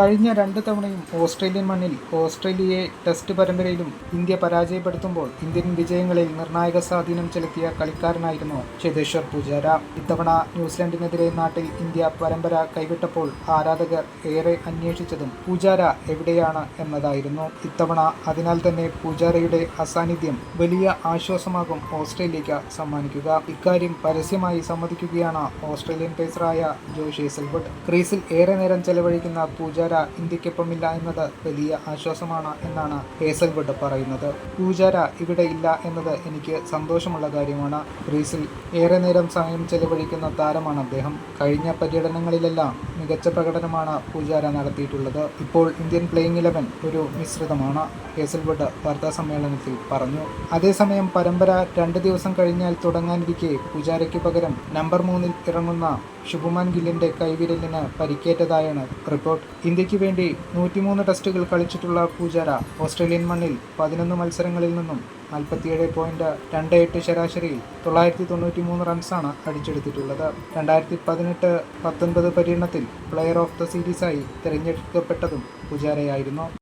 കഴിഞ്ഞ രണ്ട് തവണയും ഓസ്ട്രേലിയൻ മണ്ണിൽ ഓസ്ട്രേലിയയെ ടെസ്റ്റ് പരമ്പരയിലും ഇന്ത്യ പരാജയപ്പെടുത്തുമ്പോൾ ഇന്ത്യൻ വിജയങ്ങളിൽ നിർണായക സ്വാധീനം ചെലുത്തിയ കളിക്കാരനായിരുന്നു ചേതേശ്വർ പൂജാര. ഇത്തവണ ന്യൂസിലൻഡിനെതിരെ നാട്ടിൽ ഇന്ത്യ പരമ്പര കൈവിട്ടപ്പോൾ ആരാധകർ ഏറെ അന്വേഷിച്ചതും പൂജാര എവിടെയാണ് എന്നതായിരുന്നു. ഇത്തവണ അതിനാൽ തന്നെ പൂജാരയുടെ അസാന്നിധ്യം വലിയ ആശ്വാസമാകും ഓസ്ട്രേലിയയ്ക്ക് സമ്മാനിക്കുക. ഇക്കാര്യം പരസ്യമായി സമ്മതിക്കുകയാണ് ഓസ്ട്രേലിയൻ പേസറായ ജോഷി ഹേസൽവുഡ് ക്രീസിൽ ഏറെ നേരം ചെലവഴിക്കുന്ന പൂജാര ഇന്ത്യക്കൊപ്പമില്ല എന്നത് വലിയ ആശ്വാസമാണ് എന്നാണ് ഹേസൽവുഡ് പറയുന്നത്. പൂജാര ഇവിടെ ഇല്ല എന്നത് എനിക്ക് സന്തോഷമുള്ള കാര്യമാണ്. ക്രീസിൽ ഏറെ നേരം സമയം ചെലവഴിക്കുന്ന താരമാണ് അദ്ദേഹം. കഴിഞ്ഞ പര്യടനങ്ങളിലെല്ലാം മികച്ച പ്രകടനമാണ് പൂജാര നടത്തിയിട്ടുള്ളത്. ഇപ്പോൾ ഇന്ത്യൻ പ്ലേയിങ് ഇലവൻ ഒരു മിശ്രിതമാണ് ഹേസൽവുഡ് വാർത്താ സമ്മേളനത്തിൽ പറഞ്ഞു. അതേസമയം പരമ്പര രണ്ട് ദിവസം കഴിഞ്ഞാൽ തുടങ്ങാനിരിക്കെ പൂജാരയ്ക്ക് പകരം നമ്പർ മൂന്നിൽ ഇറങ്ങുന്ന ശുഭമാൻ ഗില്ലിന്റെ കൈവിരലിന് പരിക്കേറ്റതായാണ് റിപ്പോർട്ട്. ഇന്ത്യയ്ക്ക് വേണ്ടി നൂറ്റിമൂന്ന് ടെസ്റ്റുകൾ കളിച്ചിട്ടുള്ള പൂജാര ഓസ്ട്രേലിയൻ മണ്ണിൽ പതിനൊന്ന് മത്സരങ്ങളിൽ നിന്നും നാൽപ്പത്തിയേഴ് പോയിന്റ് രണ്ട് എട്ട് ശരാശരിയിൽ തൊള്ളായിരത്തി തൊണ്ണൂറ്റി മൂന്ന് റൺസാണ് അടിച്ചെടുത്തിട്ടുള്ളത്. രണ്ടായിരത്തി പതിനെട്ട് പത്തൊൻപത് പര്യടനത്തിൽ പ്ലെയർ ഓഫ് ദ സീരീസായി തിരഞ്ഞെടുക്കപ്പെട്ടതും പൂജാരയായിരുന്നു.